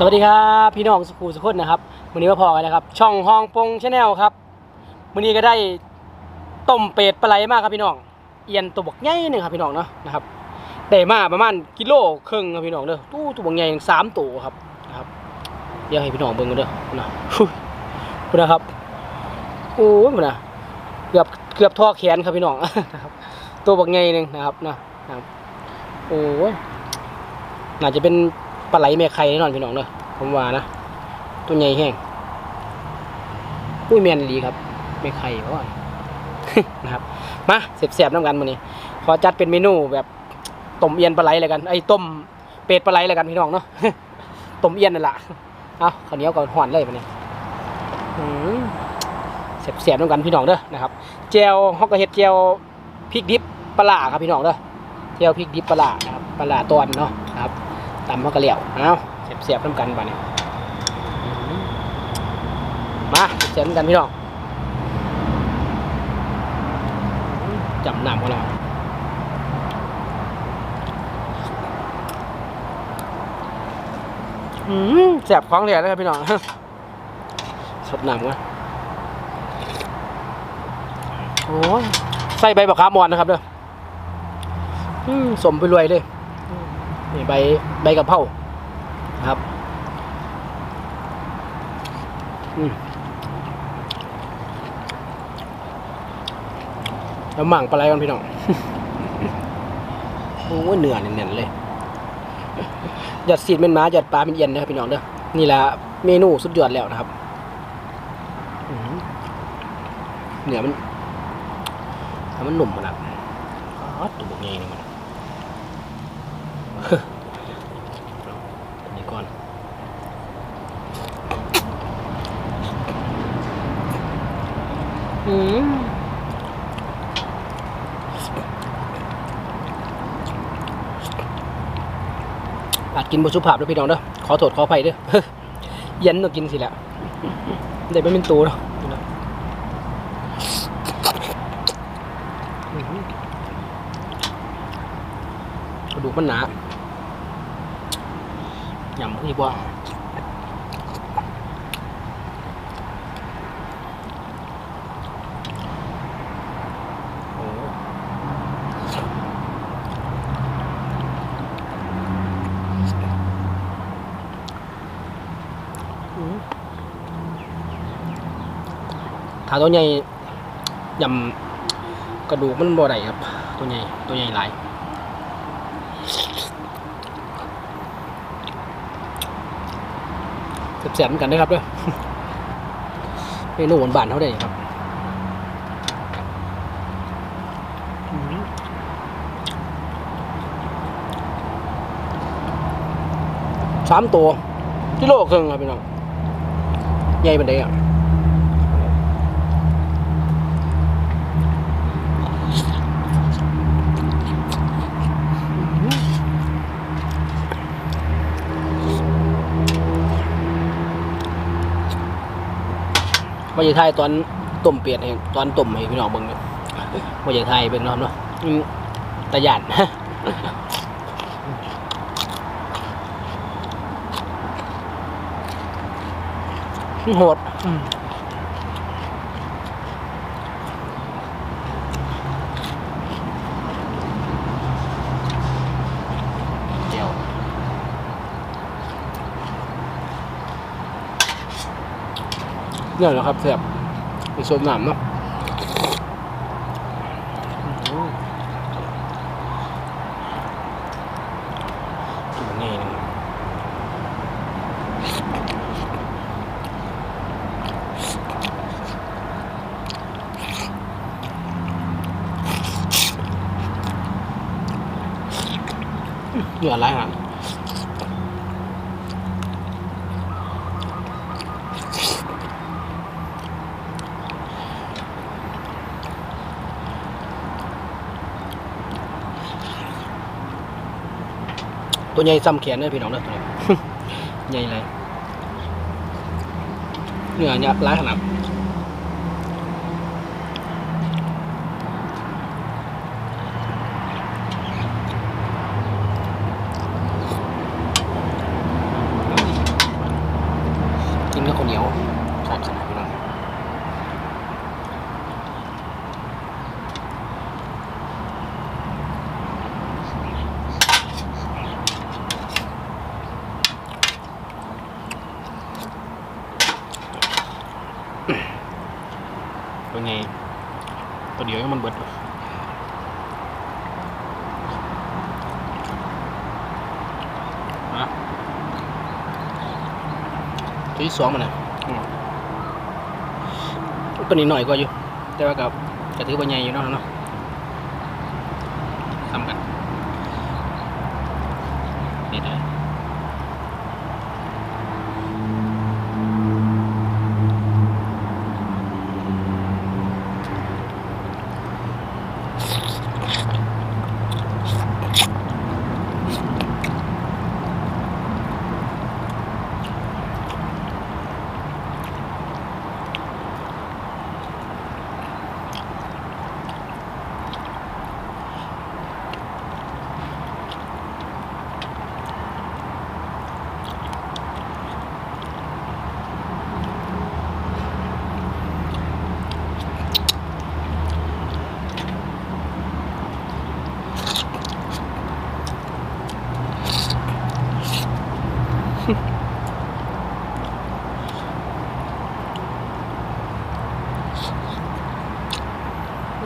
สวัสดีครับพี่น้องสุขุมสุขนนะครับวันนี้มาพอกันนะครับ ช่องฮองปงชาแนลครับวันนี้ก็ได้ต้มเป็ดปลาไหลมากครับพี่น้องเอียนตัวบกใหญ่หนึ่งครับพี่น้องเนาะนะครับได้มาประมาณกิโลครึ่งครับพี่น้องเด้อตู้ตัวบกใหญ่สามตัวครับนะครับ เดี๋ยวให้พี่น้องเบิ่งกันเด้อนะหุ้ยพุ่นนะครับโอ้ยพุ่นนะเกือบเกือบท่อแขนครับพี่น้องนะครับ ตัวบกใหญ่หนึ่งนะครับนะนะครับโอ้ยน่าจะเป็น ปลาไหลแม่ไข่แน่นอนพี่น้องเนอะผมว่านะ ตัวใหญ่แห้งอุ้ยแมนดีครับแม่ไข่เพราะว่านะครับ มาเสียบๆน้ำกันวันนี้ ขอจัดเป็นเมนูแบบต้มเอียนปลาไหลเลยกันไอ้ต้มเป็ดปลาไหลเลยกันพี่น้องเนาะต้มเอียนนั่นแหละเอาข้าวเหนียวก่อนห่อนเลยวันนี้เสียบๆน้ำกันพี่น้องเด้อนะครับเจลฮอกกระเฮ็ดเจลพริกดิบปลาร้าครับพี่น้องเด้อเจลพริกดิบปลาร้านะครับปลาร้าตอนเนาะครับ ตำมันก็เหลี่ยวเอาเสียบๆน้ำกันบ้านี้มาเสียบน้ำกันพี่น้องจำน้ำกันแล้วอืมแสบของเหลี่ยนะครับพี่น้องสดหน้ำกันโอ้ยใส่ใบบักขามอนนะครับเด้อสมไปรวยเลย นี่ใบใบกะเพราครับอืมแล้วหมั่งปลาไหลกันพี่น้องโอ้ยเนื้อแน่นเลยหยัดสีดเป็นม้าหยัดปลาเป็นเอียนนะครับพี่น้องเด้อนี่แหละเมนูสุดยอดแล้วนะครับอื้อหือเนื้อมันมันหนุ่มมันอะอ๋อตัวบกใหญ่นี่มัน อันนี้ก่อนอืมอาจกินบสุภาพด้วยพี่น้องเด้อขอโทษขออภัยเด้อเย็นต้องกินสิแหละเดี๋ยวไม่เป็นตัวเนาะอื้อหือกระดูกมันหนา ยำดีกว่าโอ้อืมถ้าตัวใหญ่ยำกระดูกมันบ่ได้ครับ ตัวใหญ่ตัวใหญ่หลาย แสบๆเหมือนกันนะครับเด้วยเมนูหวานบานๆเขาได้ครับอืมสามตัวกิโลครึ่งครับพี่น้องใหญ่เป็นไดอะ ว่าจะทายตอนต้มเปียดให้ตอนต้มให้พี่น้องเบิ่งเนี่ยว่าจะทายเป็นน้องเนาะตะหยานโหดอืมเจียว เนี่ยนะครับแซ่บเป็นส้มน้ำเนาะอืมกินง่ายนะเหลืออะไรครั ตัวใหญ่ซ้ำแขนเลยพี่น้องเนอะใหญ่เลยเนื้อเนี่ยร้ายขนาดกินกับข้าเหนียวขาดขนาด ตัวเดียวยังมันเบิดอะตัวที่สองมันนะอืมตัวนี้หน่อยกว่าอยู่ แต่ว่ากับจะถือว่าใหญ่อยู่เนาะเนาะทำกันนี่ได้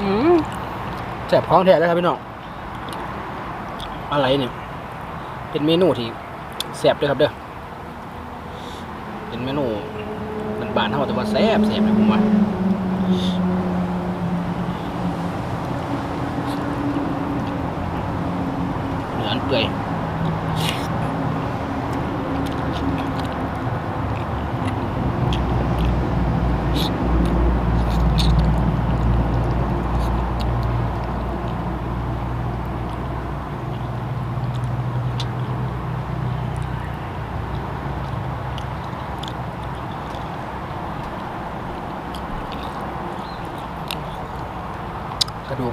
อืมแสบท้องแท้แล้วครับพี่น้องอะไรเนี่ยเป็นเมนูที่แสบด้วยครับเด้อเป็นเมนูบานๆเท่าแต่ว่าแสบแสบเลยผมว่าเนื้อนเปื่อย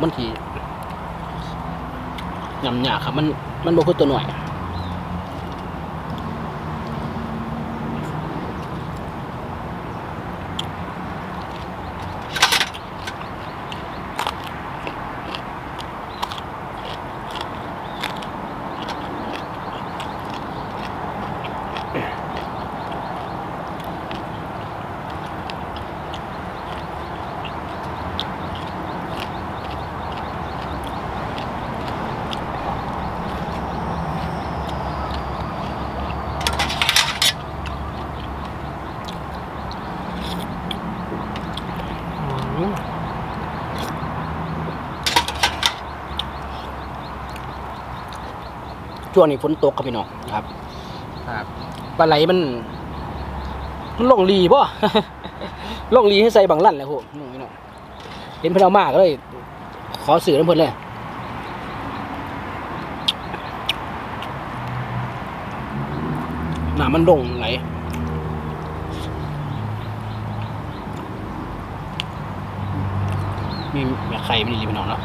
มันทียำหยาครับ มันมันบ่คือตัวหน่อย ช่วงนี้ฝนตกครับพี่น้องนะครับ ครับปลาไหลมัน มันลงรีป่ะลงรีให้ใส่บางลั่นแหละพวกน้องพี่น้องเห็นเพิ่นเอามากเลย ขอสื่อน้ำเพิ่นเลยน้ำมันลงไหล มีแม่ไข่ไม่ดีพี่น้องเนาะ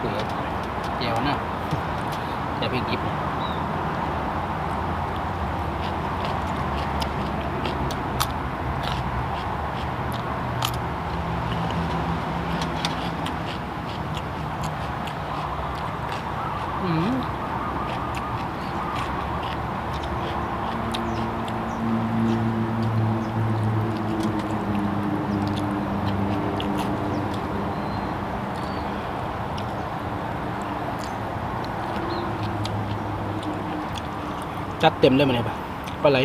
เดี๋ยวเจียวนะแต่พริกดิบอืม จัดเต็มเลยมันเลยปะปลาไหล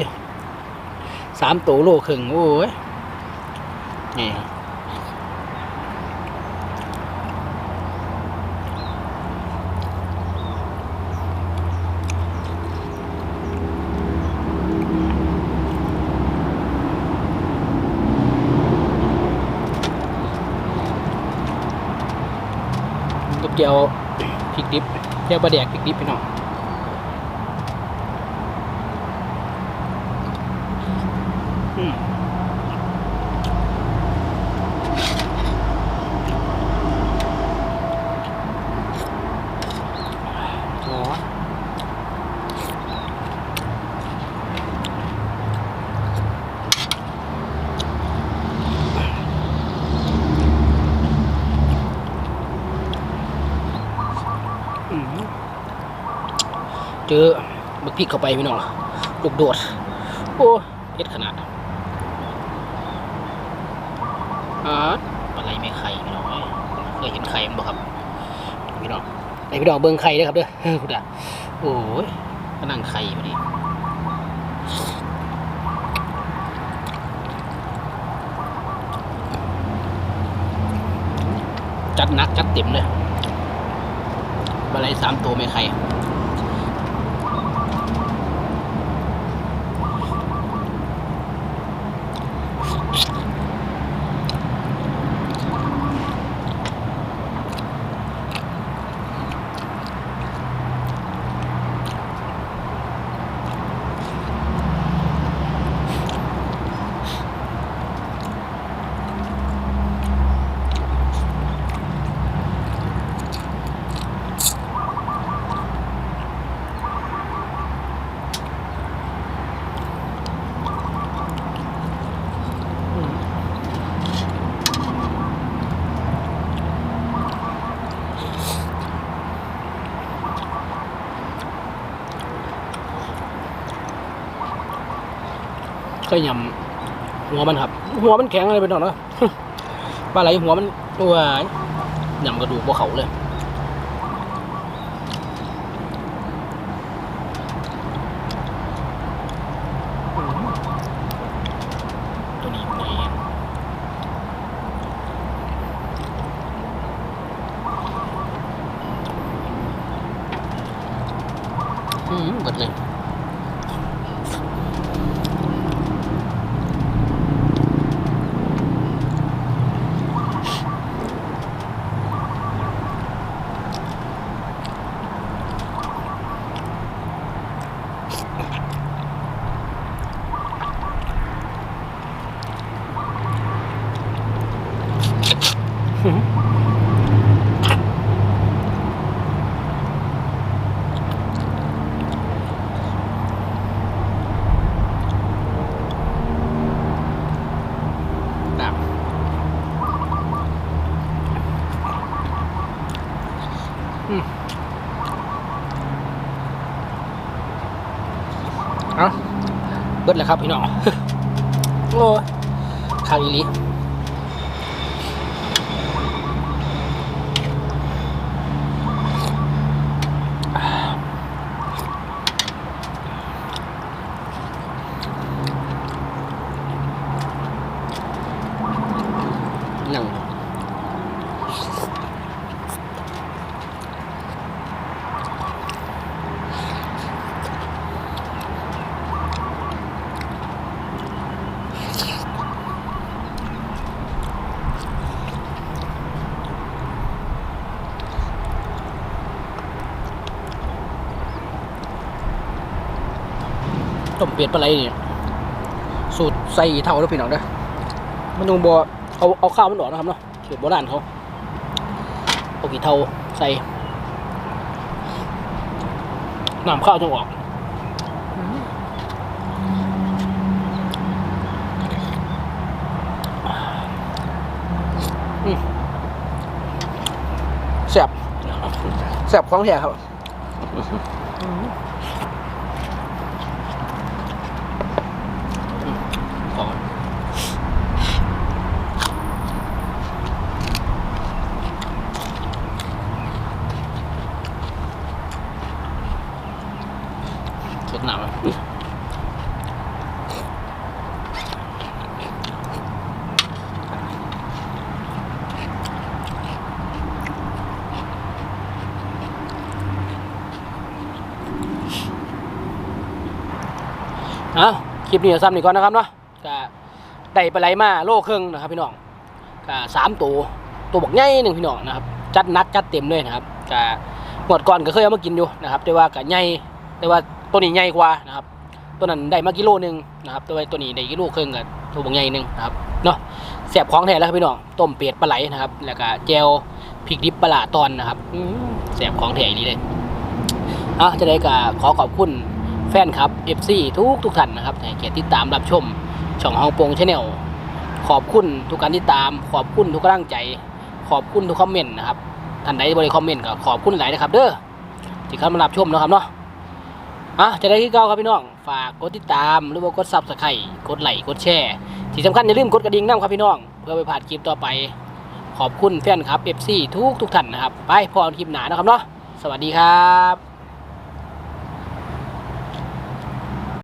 สามตัวโลครึ่งโอ้ยนี่ครับกับเจียวพริกดิบเจียวปลาแดกพริกดิบพี่น้อง อืมอ๋อ เจอบัก พริกเข้าไปพี่น้องลูกโดด โอ้เผ็ดขนาดอ่าอะไรไม่ไข่พี่น้องเอ้ยเคยเห็นไข่มั้ยบ่ครับพี่น้องไอพี่น้องเบิ่งไข่เด้อครับเด้อคุณอะโอ้ยกำลังไข่พอดีจัดหนักจัดเต็มเลยปลาไหลสามตัวไม่ไข่ ก็ยำหัวมันครับ หัวมันแข็งเลยเป็นหน่อยเนาะปลาไหลหัวมันตัวยำกระดูกพวกเขาเลยอืมเบิดเลย ดแล้วครับพี่น้องโอ้ยข้างอีหลีนั่ง ต้มเป็ดปลาไหลนี่สูตรใส่เท่าแล้วพี่น้องเด้อมันต้องบอเอาเอาข้าวมันออกนะครับเนาะสูตรโบราณเขาเอากี่เท่าใส่น้ำข้าวต้องออกแซ่บแซ่บของแท้ครับ เอาคลิปนี้เอาซ้ำนี่ก่อนนะครับเนาะก็ได้ปลาไหลมาโลครึ่งนะครับพี่น้องก็สามตัวตัวบักใหญ่หนึ่งพี่น้องนะครับจัดนักจัดเต็มเลยนะครับก็หมดก่อนก็เคยเอามากินอยู่นะครับ แต่ว่าก็ใหญ่แต่ว่าตัวนี้ใหญ่กว่านะครับ ตัวนั้นได้มากิโลหนึ่งนะครับตัวตัวนี้ได้กิโลครึ่งกับตัวบางใหญ่หนึ่งนะครับเนาะแสบของแท้แล้วครับพี่น้องต้มเป็ดปลาไหลนะครับ แล้วก็แจวพริกดิบปลาตอนนะครับแสบของแท้อีกเลยอะจะได้ก็ขอขอบคุณ แฟนครับ FC ทุกทุกท่านนะครับให้เกียรติติดตามรับชม ช่องฮองปงชาแนลขอบคุณทุกการติดตาม ขอบคุณทุกกำลังใจ ขอบคุณทุกคอมเมนต์นะครับท่านใดบริคอมเมนต์ก็ขอบคุณหลายนะครับ เด้อที่เข้ามารับชมนะครับเนาะอะจะได้ที่เก้าครับพี่น้อง ฝากกดติดตามหรือว่ากดซับสไครต์กดไลค์กดแชร์ที่สำคัญอย่าลืมกดกระดิ่งน้ำครับพี่น้อง เพื่อไปผ่านคลิปต่อไป ขอบคุณแฟนครับ FC ทุกทุกท่านนะครับไปพอกันคลิปหนานะครับเนาะสวัสดีครับ